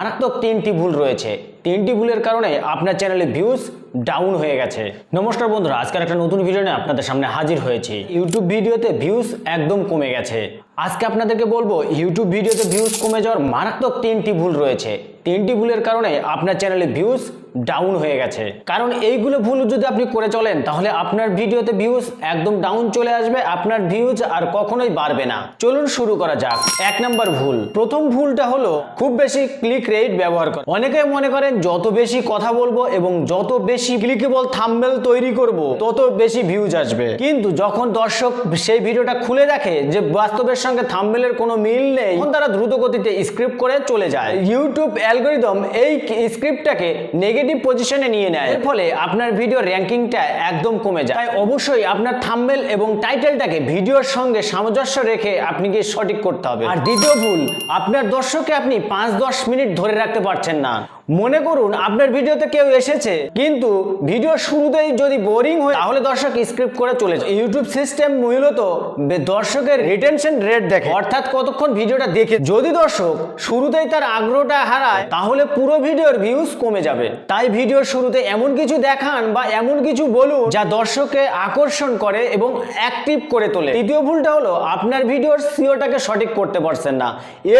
মারাত্মক তিনটি ভুল রয়েছে। তিনটি ভুলের কারণে আপনার চ্যানেলে ভিউজ ডাউন হয়ে গেছে। নমস্কার বন্ধুরা, আজকের একটা নতুন ভিডিও নিয়ে আপনাদের সামনে হাজির হয়েছি। ইউটিউব ভিডিওতে ভিউজ একদম কমে গেছে। আজকে আপনাদেরকে বলব ইউটিউব ভিডিওতে ভিউজ কমে যাওয়ার মারাত্মক তিনটি ভুল রয়েছে। তিনটি ভুলের কারণে আপনার চ্যানেলে ভিউজ ডাউন হয়ে গেছে। কারণ এইগুলো ভুল যদি আপনি করে চলেন, তাহলে আপনার ভিডিওতে ভিউজ একদম ডাউন চলে আসবে, আপনার ভিউজ আর কখনোই বাড়বে না। চলুন শুরু করা যাক। এক নম্বর ভুল। প্রথম ভুলটা হলো, খুব বেশি ক্লিক রেট ব্যবহার করে। অনেকে মনে করেন, যত বেশি কথা বলব এবং যত বেশি ক্লিকেবল থাম্বেল তৈরি করব, তত বেশি ভিউজ আসবে। কিন্তু যখন দর্শক সেই ভিডিওটা খুলে দেখে যে বাস্তবের সঙ্গে থাম্বেলের কোনো মিল নেই। তখন তারা দ্রুত গতিতে স্ক্রিপ্ট করে চলে যায়। ইউটিউব অ্যালগোরিদম এই স্ক্রিপ্টটাকে নেগেটিভ পজিশনে নিয়ে নেয়। এর ফলে আপনার ভিডিও র্যাঙ্কিংটা একদম কমে যায়। তাই অবশ্যই আপনার থাম্বেল এবং টাইটেলটাকে ভিডিওর সঙ্গে সামঞ্জস্য রেখে আপনি কি সঠিক করতে হবে। আর দ্বিতীয় ভুল, আপনার দর্শককে আপনি পাঁচ দশ মিনিট ধরে রাখতে পারছেন না। মনে করুন, আপনার ভিডিওতে কেউ এসেছে, কিন্তু ভিডিও শুরুতেই যদি বোরিং হয়, তাহলে দর্শক স্ক্রিপ্ট করে চলে যায়। ইউটিউব সিস্টেম মূলত দর্শকের রিটেনশন রেট দেখে। অর্থাৎ কতক্ষণ ভিডিওটা দেখে। যদি দর্শক শুরুতেই তার আগ্রহটা হারায়, তাহলে পুরো ভিডিওর ভিউজ কমে যাবে। তাই ভিডিওর শুরুতে এমন কিছু দেখান বা এমন কিছু বলুন যা দর্শককে আকর্ষণ করে এবং অ্যাক্টিভ করে তোলে। তৃতীয় ভুলটা হলো, আপনার ভিডিওর সিওটাকে সঠিক করতে পারছেন না।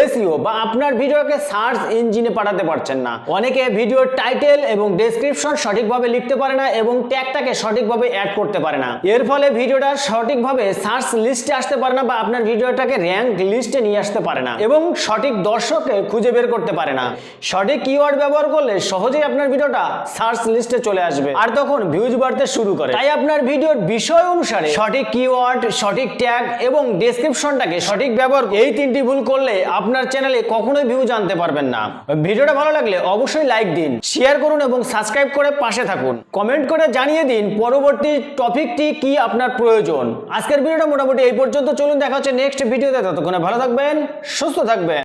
এসিও বা আপনার ভিডিওকে সার্চ ইঞ্জিনে পাঠাতে পারছেন না। অনেকে ভিডিওর টাইটেল এবং ডেসক্রিপশন সঠিকভাবে লিখতে পারে না এবং ট্যাগটাকে সঠিকভাবে অ্যাড করতে পারে না। এর ফলে ভিডিওটা সঠিকভাবে সার্চ লিস্টে আসতে পারে না বা আপনার ভিডিওটাকে র্যাঙ্ক লিস্টে নিয়ে আসতে পারে না এবং সঠিক দর্শককে খুঁজে বের করতে পারে না। সঠিক কিওয়ার্ড ব্যবহার করলে সহজেই আপনার ভিডিওটা সার্চ লিস্টে চলে আসবে আর তখন ভিউজ বাড়তে শুরু করে। তাই আপনার ভিডিওর বিষয় অনুসারে সঠিক কিওয়ার্ড সঠিক ট্যাগ এবং ডেসক্রিপশনটাকে সঠিক ব্যবহার এই তিনটি ভুল করলে আপনার চ্যানেলে কখনোই ভিউজ আনতে পারবেন না। ভিডিওটা ভালো লাগলে অবশ্যই লাইক দিন শেয়ার করুন এবং সাবস্ক্রাইব করে পাশে থাকুন। কমেন্ট করে জানিয়ে দিন পরবর্তী টপিকটি কি আপনার প্রয়োজন। আজকের ভিডিওটা মোটামুটি এই পর্যন্ত। চলুন দেখা হচ্ছে নেক্সট ভিডিওতে ততক্ষণে ভালো থাকবেন, সুস্থ থাকবেন।